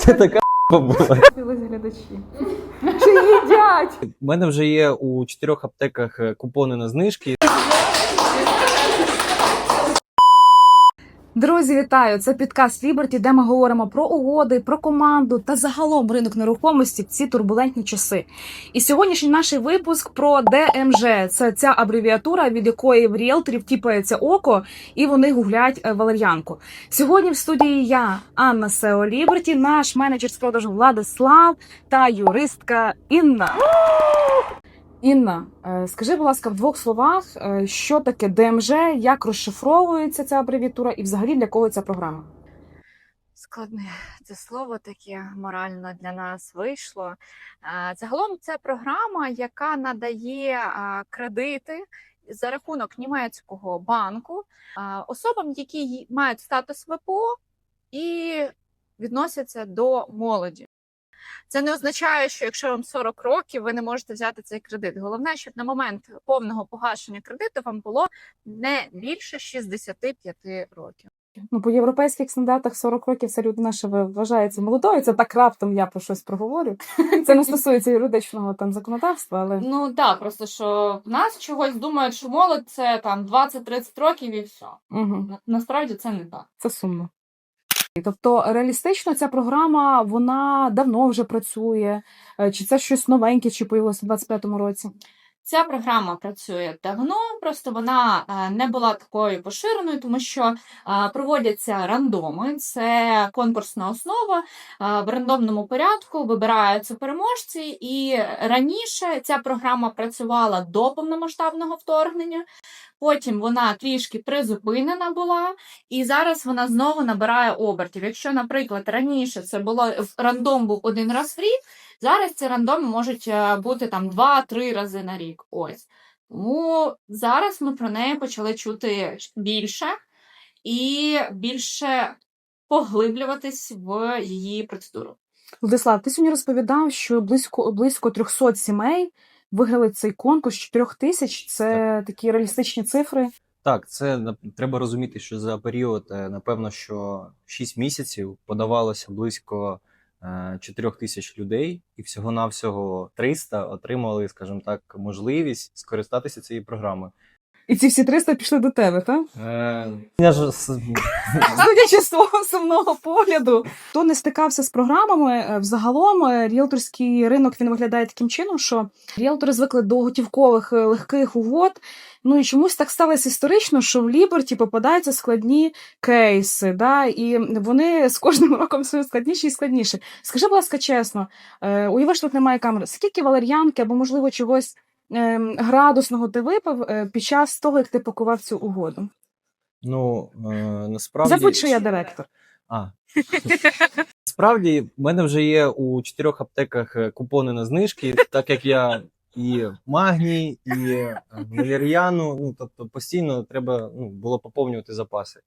Це така була. Глядачі. Чи їдять? У мене вже є у чотирьох аптеках е, купони на знижки. Друзі, вітаю! Це підкаст Ліберті, де ми говоримо про угоди, про команду та загалом ринок нерухомості в ці турбулентні часи. І сьогоднішній наш випуск про ДМЖ. Це ця абревіатура, від якої в ріелторів тіпається око, і вони гуглять е, валер'янку. Сьогодні в студії я, Анна Сео Ліберті, наш менеджер з продажу Владислав та юристка Інна. Інна, е, скажи, будь ласка, в двох словах, е, що таке ДМЖ, як розшифровується ця абревіатура і взагалі для кого ця програма? Складне це слово таке морально для нас вийшло. Е, Загалом це програма, яка надає кредити за рахунок німецького банку особам, які мають статус ВПО і відносяться до молоді. Це не означає, що якщо вам 40 років, ви не можете взяти цей кредит. Головне, щоб на момент повного погашення кредиту вам було не більше 65 років. Ну, по європейських стандартах 40 років ця людина ще вважається молодою. Це так раптом я про щось проговорю. Це не стосується юридичного там законодавства, але Ну так, просто що в нас чогось думають, що молодь це там 20-30 років і все. угу. Насправді це не так. це сумно. Тобто реалістично ця програма вона давно вже працює, Е, чи це щось новеньке, чи появилося в 25-му році? Ця програма працює давно, просто вона е, не була такою поширеною, тому що е, проводяться рандоми. Це конкурсна основа. Е, В рандомному порядку вибираються переможці, і раніше ця програма працювала до повномасштабного вторгнення. Потім вона трішки призупинена була, і зараз вона знову набирає обертів. Якщо, наприклад, раніше це було рандом був один раз в рік. Зараз ці рандоми можуть е, бути там 2-3 рази на рік. Ось. Тому зараз ми про неї почали чути більше і більше поглиблюватись в її процедуру. Владислав, ти сьогодні розповідав, що близько близько 300 сімей виграли цей конкурс 4 тисяч. Це такі реалістичні цифри. Так, це треба розуміти, що за період, е, напевно, що 6 місяців подавалося близько 4 тисяч людей, і всього-навсього 300 отримали, скажімо так, можливість скористатися цією програмою. І ці всі 300 пішли до тебе, так? Е, я ж Судячи з твого сумного погляду, хто не стикався з програмами, е, взагалом е, ріелторський ринок він виглядає таким чином, що ріелтори звикли до готівкових легких угод. Ну і чомусь так сталося історично, що в Ліберті попадаються складні кейси, да, і вони з кожним роком все складніші і складніші. Скажи, будь ласка, чесно, уяви, що тут немає камери. Скільки валер'янки або, можливо, чогось градусного ти випив е, під час того, як ти пакував цю угоду? ну, е, насправді... Забудь, що я директор. А. Справді, в мене вже є у чотирьох аптеках е, купони на знижки, так як я і магній, і е. Ну, тобто постійно треба ну, було поповнювати запаси.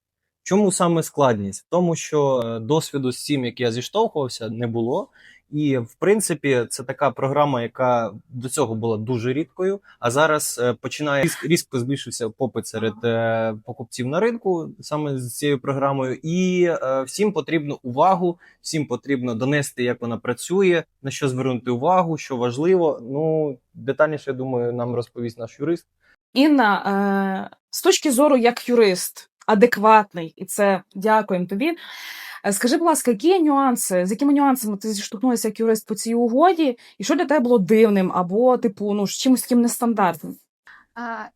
Чому саме складність? В тому, що досвіду з цим, як я зіштовхувався, не було. І в принципі, це така програма, яка до цього була дуже рідкою, а зараз е, починає різко, збільшився попит серед е, покупців на ринку саме з цією програмою. І е, всім потрібно увагу, всім потрібно донести, як вона працює, на що звернути увагу, що важливо. Ну детальніше, я думаю, нам розповість наш юрист. Інна, з точки зору як юрист, адекватний, і це дякуємо тобі. Е, Скажи, будь ласка, які нюанси, з якими нюансами ти зіштовхнулася як юрист по цій угоді, і що для тебе було дивним або, типу, ну, чимось таким нестандартним?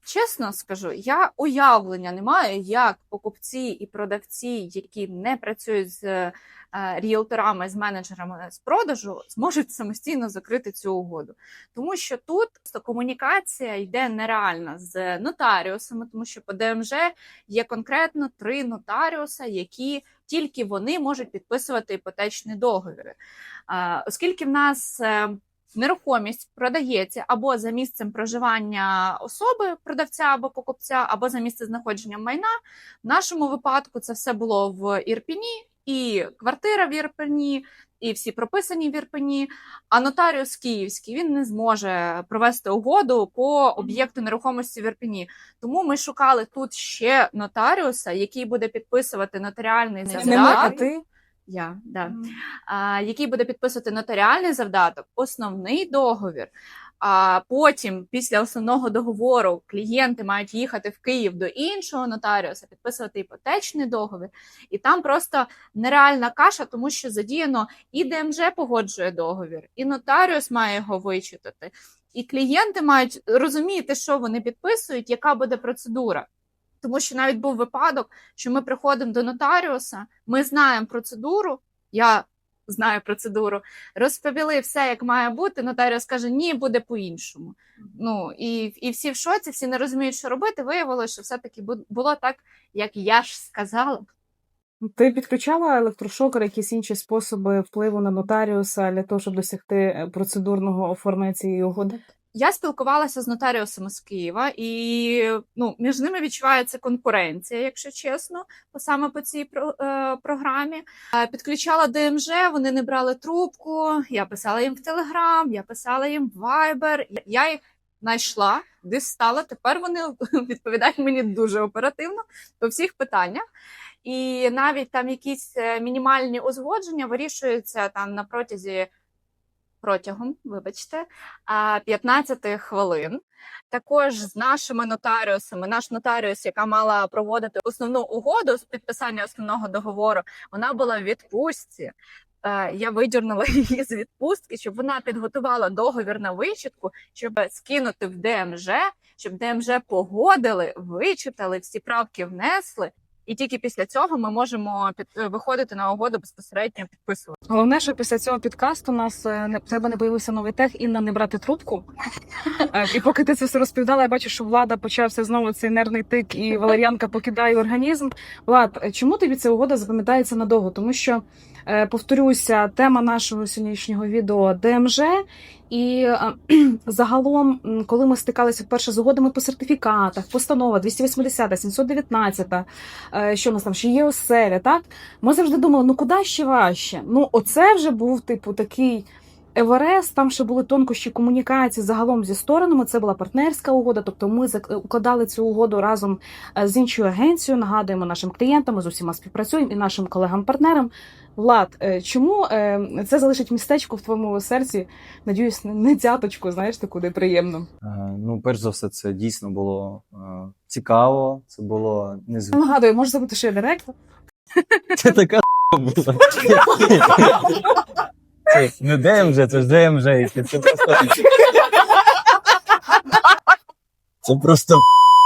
Чесно скажу, я уявлення не маю, як покупці і продавці, які не працюють з е, ріелторами, з менеджерами з продажу, зможуть самостійно закрити цю угоду. Тому що тут комунікація йде нереальна з нотаріусами, тому що по ДМЖ є конкретно три нотаріуса, які тільки вони можуть підписувати іпотечні договори. Оскільки в нас е, нерухомість продається або за місцем проживання особи, продавця або покупця, або за місце знаходження майна. В нашому випадку це все було в Ірпіні, і квартира в Ірпені, і всі прописані в Ірпені. А нотаріус київський він не зможе провести угоду по об'єкту нерухомості в Ірпені. Тому ми шукали тут ще нотаріуса, який буде підписувати нотаріальний завдат. Я, да. а, який буде підписувати нотаріальний завдаток, основний договір. А потім, після основного договору, клієнти мають їхати в Київ до іншого нотаріуса, підписувати іпотечний договір, і там просто нереальна каша, тому що задіяно і ДМЖ погоджує договір, і нотаріус має його вичитати. І клієнти мають розуміти, що вони підписують, яка буде процедура. Тому що навіть був випадок, що ми приходимо до нотаріуса, ми знаємо процедуру. Я знаю процедуру, розповіли все, як має бути. Нотаріус каже, ні, буде по-іншому. Ну і, і всі в шоці, всі не розуміють, що робити. Виявилося, що все-таки було так, як я ж сказала. Ти підключала електрошокер, якісь інші способи впливу на нотаріуса для того, щоб досягти е, процедурного оформлення цієї угоди? Я спілкувалася з нотаріусами з Києва, і ну, між ними відчувається конкуренція, якщо чесно, саме по цій е, програмі. Е, підключала ДМЖ, вони не брали трубку. Я писала їм в Телеграм, я писала їм в Viber. Я їх знайшла, дістала. Тепер вони відповідають мені дуже оперативно по всіх питаннях. І навіть там якісь е, мінімальні узгодження вирішуються там на протязі протягом, вибачте, а, 15 хвилин. Також з нашими нотаріусами, наш нотаріус, яка мала проводити основну угоду з підписання основного договору, вона була в відпустці. Е, Я видірнула її з відпустки, щоб вона підготувала договір на вичітку, щоб скинути в ДМЖ, щоб ДМЖ погодили, вичитали, всі правки внесли. І тільки після цього ми можемо під, е, виходити на угоду безпосередньо підписувати. Головне, що після цього підкасту у нас е, не треба, тебе не появився новий тех, Інна не брати трубку. Е, І поки ти це все розповідала, я бачу, що влада почався знову цей нервний тик, і Валеріанка покидає організм. Влад, чому тобі ця угода запам'ятається надовго? Тому що повторюся, тема нашого сьогоднішнього відео ДМЖ. І е, загалом, коли ми стикалися вперше з угодами по сертифікатах, постанова 280, 719, е, що у нас там ще є оселя, так? Ми завжди думали, ну куди ще важче? Ну, оце вже був, типу, такий Еверест, там ще були тонкощі комунікації загалом зі сторонами. Це була партнерська угода. Тобто ми зак- укладали цю угоду разом е, з іншою агенцією. Нагадуємо нашим клієнтам, ми з усіма співпрацюємо і нашим колегам-партнерам. Влад, е, чому е, це залишить містечко в твоєму серці? Надіюсь, не- цяточку, знаєш, таку де приємно. Е, Ну, перш за все, це дійсно було цікаво, це було незвично. Нагадую, можеш забути, що я директор. Це така була. Це не ДМЖ, це ж ДМЖ. Це просто. Це просто.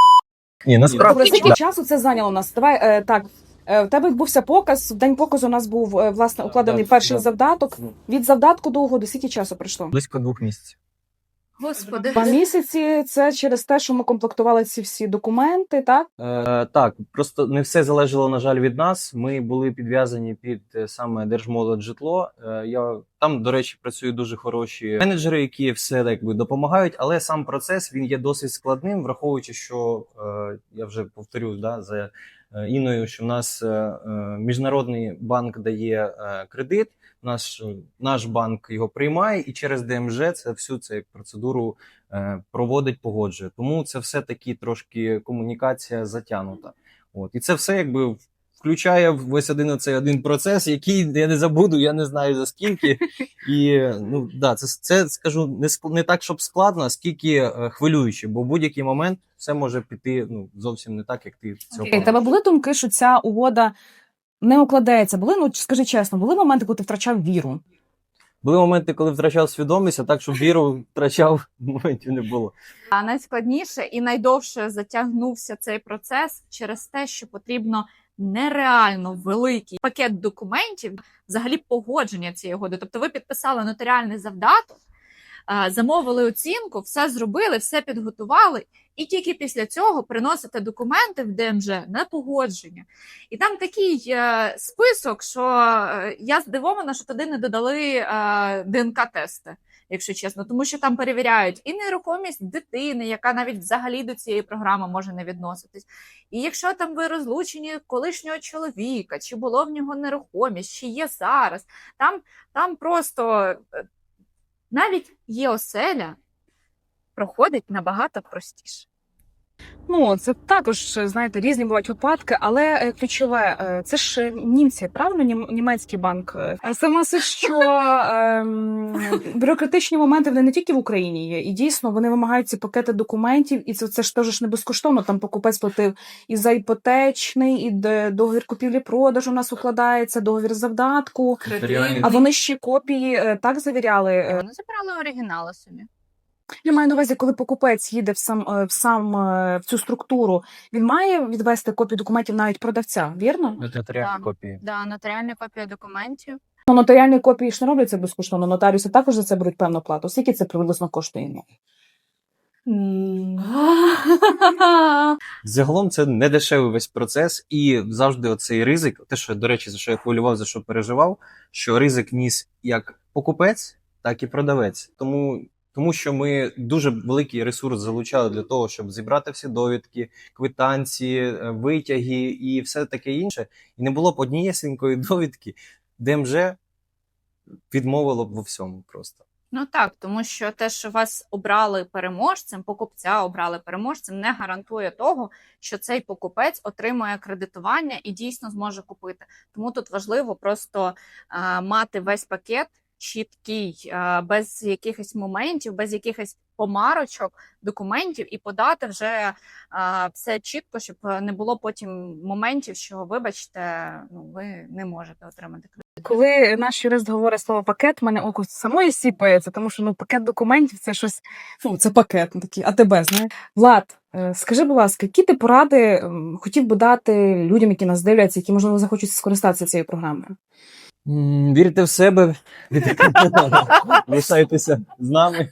Ні, насправді. Добре, скільки часу це зайняло нас? Давай так. Е, В тебе відбувся показ. В день показу у нас був е, власне укладений Так, перший так. завдаток. Від завдатку до угоди скільки часу пройшло? Близько двох місяців. Господи, Два місяці. Це через те, що ми комплектували ці всі документи, так? Е, так, просто не все залежало, на жаль, від нас. Ми були підв'язані під е, саме держмолод житло. Е, я там, до речі, працюють дуже хороші менеджери, які все якби допомагають, але сам процес він є досить складним, враховуючи, що е, я вже повторюсь, да, за Іною, що в нас е, е, міжнародний банк дає е, кредит. Наш, наш банк його приймає, і через ДМЖ це всю цю процедуру проводить, погоджує. Тому це все таки трошки комунікація затягнута. От і це все якби включає весь один оцей один процес, який я не забуду, я не знаю за скільки. І ну да, це, це скажу не не так, щоб складно, а скільки е, хвилююче, бо в будь-який момент все може піти ну зовсім не так, як ти цього плануєш. тебе були думки, що ця угода не укладається? Були, ну скажи чесно, були моменти, коли ти втрачав віру? Були моменти, коли втрачав свідомість, а так, щоб віру втрачав, моментів не було. А найскладніше і найдовше затягнувся цей процес через те, що потрібно нереально великий пакет документів, взагалі погодження цієї угоди. Тобто, ви підписали нотаріальний завдаток, замовили оцінку, все зробили, все підготували, і тільки після цього приносите документи в ДМЖ на погодження. І там такий е, список, що е, я здивована, що туди не додали е, ДНК-тести якщо чесно, тому що там перевіряють і нерухомість дитини, яка навіть взагалі до цієї програми може не відноситись. І якщо там ви розлучені колишнього чоловіка, чи було в нього нерухомість, чи є зараз, там, там просто е, навіть є оселя проходить набагато простіше. Ну, це також, знаєте, різні бувають випадки, але е, ключове, е, це ж е, німці, правильно? Нім- Німецький банк. Е, А сама суть, що ем, бюрократичні моменти вони не тільки в Україні є, і дійсно вони вимагають ці пакети документів, і це, це ж теж ж не безкоштовно. Там покупець платив і за іпотечний, і договір купівлі-продажу у нас укладається, договір завдатку. А вони ще копії так завіряли. Вони забрали оригінали собі. Я маю на увазі, коли покупець їде в сам е, в сам е, в цю структуру, він має відвести копію документів навіть продавця, вірно? Нотаріальні копії. Да, нотаріальна копія документів. Ну, нотаріальні копії ж не робляться безкоштовно. Нотаріуси також за це беруть певну плату. Скільки це приблизно коштує? Ну? Загалом це не дешевий весь процес, і завжди оцей ризик, те, що до речі, за що я хвилював, за що переживав, що ризик ніс як покупець, так і продавець. Тому, тому що ми дуже великий ресурс залучали для того, щоб зібрати всі довідки, квитанції, е, витяги і все таке інше. І не було б однієсенької довідки, ДМЖ відмовило б во всьому просто. Ну так, тому що те, що вас обрали переможцем, покупця обрали переможцем, не гарантує того, що цей покупець отримує кредитування і дійсно зможе купити. Тому тут важливо просто а, мати весь пакет чіткий, без якихось моментів, без якихось помарочок, документів, і подати вже все чітко, щоб не було потім моментів, що вибачте, ну ви не можете отримати кредит. Коли наш юрист говорить слово пакет, мене око самої сіпається, тому що ну пакет документів це щось. Ну, це пакет, ну, такий АТБ, знаєш. Влад, е, скажи, будь ласка, які ти поради хотів би дати людям, які нас дивляться, які можливо захочуть скористатися цією програмою? Вірте в себе, лишайтеся з нами.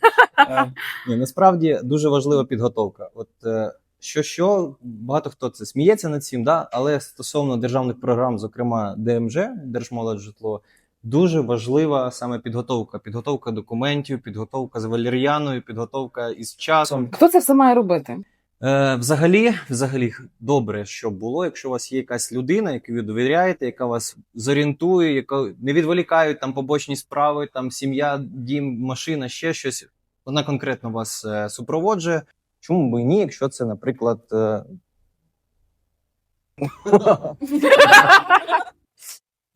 Е, Ні, насправді дуже важлива підготовка. От е, що що багато хто це сміється над цим, да? але стосовно державних програм, зокрема ДМЖ, Держмолодь житло, дуже важлива саме підготовка. Підготовка документів, підготовка з валер'яною, підготовка із часом. Хто це все має робити? Е, взагалі, взагалі, добре, щоб було, якщо у вас є якась людина, яку ви довіряєте, яка вас зорієнтує, яка не відволікають там побочні справи, там сім'я, дім, машина, ще щось. Вона конкретно вас е, супроводжує. Чому б і ні, якщо це, наприклад. Е...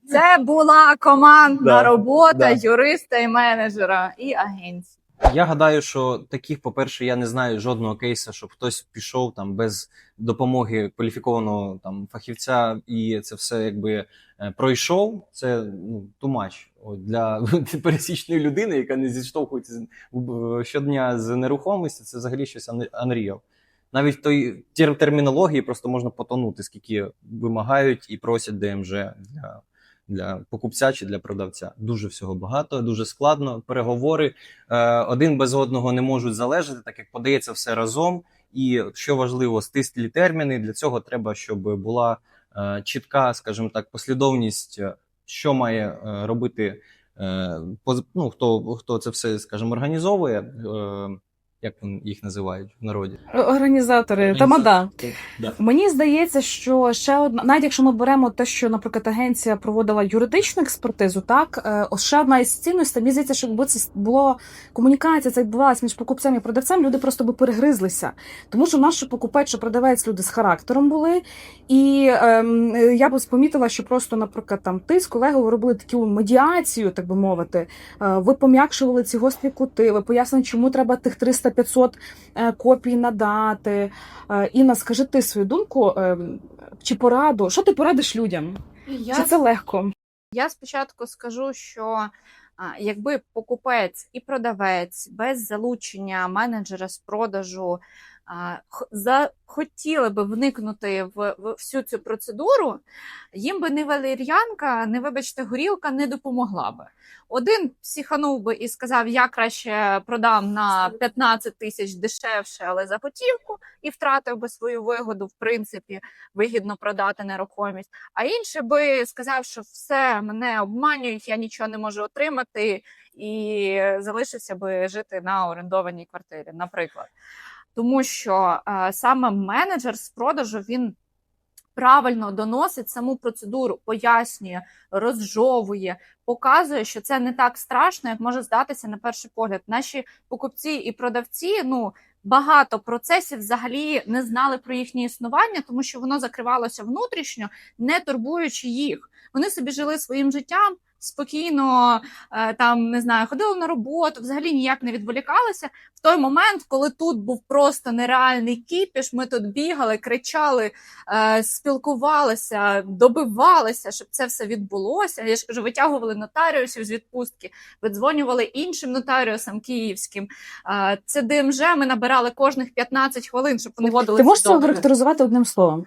Це була командна Да, робота да. юриста і менеджера і агенції. Я гадаю, що таких, по-перше, я не знаю жодного кейсу, щоб хтось пішов там без допомоги кваліфікованого там фахівця, і це все якби е, пройшов. Це ну тумач для пересічної людини, яка не зіштовхується щодня з нерухомості. Це взагалі щось ан- unreal. Навіть той тер- термінології просто можна потонути, скільки вимагають і просять ДМЖ для, для покупця чи для продавця. Дуже всього багато, дуже складно. Переговори е, один без одного не можуть залежати, так як подається все разом. І що важливо, стислі терміни. Для цього треба, щоб була е, чітка, скажімо так, послідовність, е, що має е, робити е, ну, хто, хто це все, скажімо, організовує. Е, як вони їх називають в народі? Організатори, тамада. Да. Мені здається, що ще одна, навіть якщо ми беремо те, що, наприклад, агенція проводила юридичну експертизу, так е, ось ще одна із цінностей, мені здається, що якби це було комунікація, це відбувалася між покупцем і продавцем, люди просто би перегризлися. Тому що наш покупець, що продавець, люди з характером були. І ем, е, я б помітила, що просто, наприклад, там ти з колегою робили таку медіацію, так би мовити. Е, ви пом'якшували ці гострі кути, ви пояснили, чому треба тих 300-500 е, копій надати. Е, Інна, скажи ти свою думку е, чи пораду? Що ти порадиш людям? Я, Чи це легко? я спочатку скажу, що якби покупець і продавець без залучення менеджера з продажу захотіли би вникнути в, в всю цю процедуру, їм би не валер'янка, не вибачте, горілка не допомогла би. Один психанув би і сказав: я краще продам на 15 тисяч дешевше, але за готівку, і втратив би свою вигоду, в принципі, вигідно продати нерухомість. А інший би сказав, що все мене обманюють, я нічого не можу отримати, і залишився би жити на орендованій квартирі, наприклад. Тому що е, саме менеджер з продажу він правильно доносить саму процедуру, пояснює, розжовує, показує, що це не так страшно, як може здатися на перший погляд. Наші покупці і продавці, ну багато процесів взагалі не знали про їхнє існування, тому що воно закривалося внутрішньо, не турбуючи їх. Вони собі жили своїм життям. Спокійно е, там не знаю, ходили на роботу, взагалі ніяк не відволікалися. В той момент, коли тут був просто нереальний кіпіш, ми тут бігали, кричали, е, спілкувалися, добивалися, щоб це все відбулося. Я ж кажу, витягували нотаріусів з відпустки, видзвонювали іншим нотаріусам київським. Е, Це ДМЖ ми набирали кожних 15 хвилин, щоб вони вводили Ти можеш це договори. характеризувати одним словом?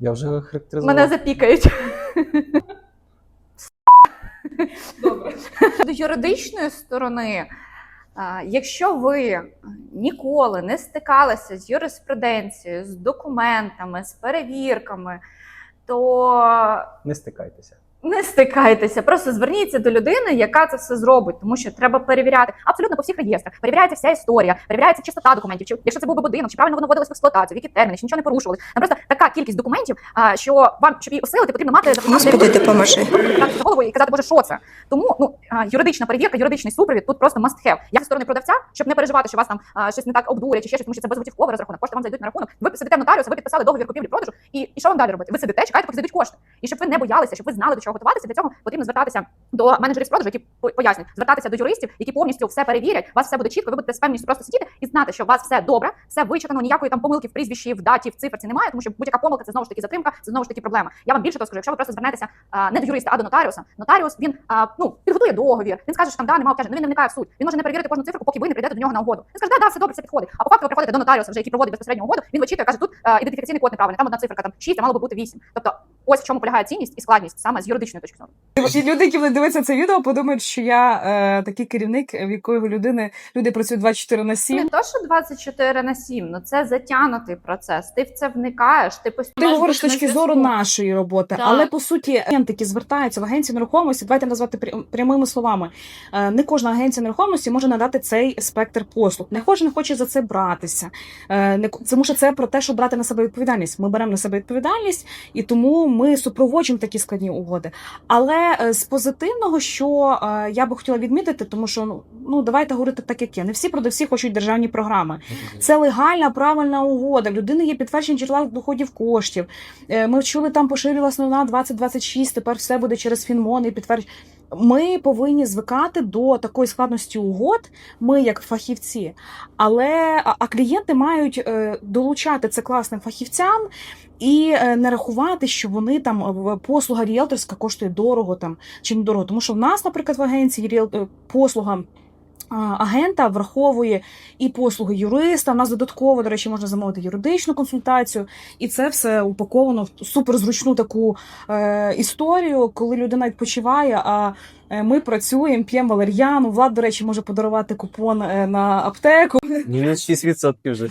Я вже характеризував. Мене запікають. До юридичної сторони, якщо ви ніколи не стикалися з юриспруденцією, з документами, з перевірками, то Не стикайтеся. Не стикайтеся, просто зверніться до людини, яка це все зробить, тому що треба перевіряти абсолютно по всіх реєстрах. Перевіряється вся історія, перевіряється чистота документів, чи якщо це був би будинок, чи правильно воно вводилось в експлуатацію, які терміни, чи нічого не порушували. Там просто така кількість документів, що вам, щоб її усилити, потрібно мати Господи, допоможи. за голову і казати, боже, що це? Тому ну юридична перевірка, юридичний супровід тут просто must have. Я зі сторони продавця, щоб не переживати, що вас там а, щось не так обдурять, чи ще щось, тому що це безготівковий розрахунок. Кошти вам зайдуть на рахунок. Ви сидите в нотаріуса, ви підписали договір купівлі-продажу, і, і що вам далі робити? Ви сидите, чекаєте, поки зайдуть кошти. І щоб ви не боялися, щоб ви знали до чого готуватися. Для цього потрібно звертатися до менеджерів з продажу, які по- пояснять, звертатися до юристів, які повністю все перевірять. У вас все буде чітко. Ви будете з певністю просто сидіти і знати, що у вас все добре, все вичитано, ніякої там помилки в прізвищі, в даті, в циферці немає, тому що будь-яка помилка це знову ж таки затримка, це знову ж таки проблема. Я вам більше того скажу, якщо ви просто звернетеся а, не до юриста, а до нотаріуса. Нотаріус він а, ну підготує договір. Він скаже, що там да, немає обтяжень, ну він не вникає в суть. Він може не перевірити кожну цифру, поки ви не прийдете до нього на угоду. Він скаже, да, да, все добре, все підходить. А по факту ви приходите до нотаріуса, вже який проводить безпосередньо угоду. Він вичитує, каже, тут а, ідентифікаційний код неправильний, там одна циферка, там 6, а мало би бути 8. Тобто, ось в чому полягає цінність і складність саме з юридичної точки зору. І люди, які будуть дивитися це відео, подумають, що я е, такий керівник, в якої людини люди працюють 24 на 7. Не то, що 24 на 7, ну це затягнутий процес. Ти в це вникаєш, ти постійно Ти говориш з точки зору нашої роботи, Так. але по суті агенти, які звертаються в агенцію нерухомості, давайте назвати пря- прямими словами. е, Не кожна агенція нерухомості може надати цей спектр послуг. Не кожен хоче за це братися. Е, Не тому що це про те, що брати на себе відповідальність. Ми беремо на себе відповідальність, і тому ми супроводжуємо такі складні угоди. Але е, з позитивного, що е, я би хотіла відмітити, тому що ну, ну давайте говорити так, як є. Не всі продавці хочуть державні програми. Це легальна, правильна угода. В людини є підтвердження джерела доходів коштів. Е, Ми чули, там поширювалася новина 2026, тепер все буде через Фінмон і підтвердження. Ми повинні звикати до такої складності угод, ми як фахівці, але а, клієнти мають е, долучати це класним фахівцям і е, не рахувати, що вони там е, послуга ріелторська коштує дорого там чи недорого. Тому що в нас, наприклад, в агенції послуга. Агента враховує і послуги юриста. У нас додатково, до речі, можна замовити юридичну консультацію, і це все упаковано в суперзручну таку е, історію, коли людина відпочиває. А е, ми працюємо, п'ємо валер'яну. Влад, до речі, може подарувати купон е, на аптеку. Мінус 6% вже.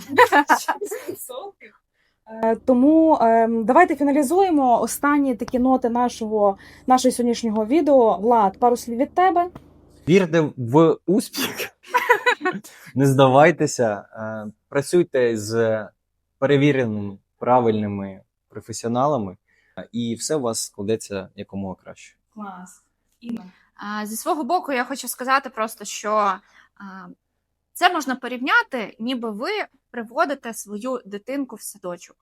Е, Тому е, давайте фіналізуємо останні такі ноти нашого, нашого сьогоднішнього відео. Влад, пару слів від тебе. Вірте в успіх, не здавайтеся, е, працюйте з перевіреними, правильними професіоналами, е, і все у вас складеться якомога краще. Клас. Інна. Зі свого боку, я хочу сказати просто, що це можна порівняти, ніби ви приводите свою дитинку в садочок.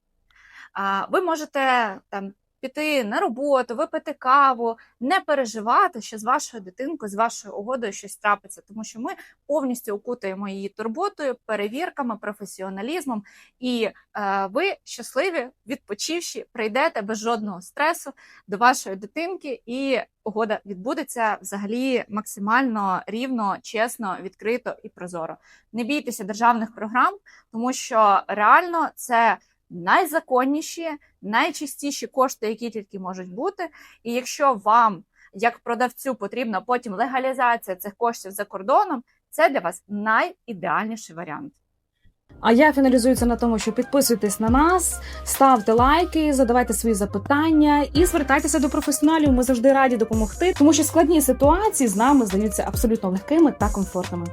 Ви можете там піти на роботу, випити каву, не переживати, що з вашою дитинкою, з вашою угодою щось трапиться, тому що ми повністю окутаємо її турботою, перевірками, професіоналізмом, і е, ви щасливі, відпочивши, прийдете без жодного стресу до вашої дитинки, і угода відбудеться взагалі максимально рівно, чесно, відкрито і прозоро. Не бійтеся державних програм, тому що реально це найзаконніші, найчистіші кошти, які тільки можуть бути. І якщо вам, як продавцю, потрібна потім легалізація цих коштів за кордоном, це для вас найідеальніший варіант. А я фіналізую це на тому, що підписуйтесь на нас, ставте лайки, задавайте свої запитання і звертайтеся до професіоналів. Ми завжди раді допомогти, тому що складні ситуації з нами здаються абсолютно легкими та комфортними.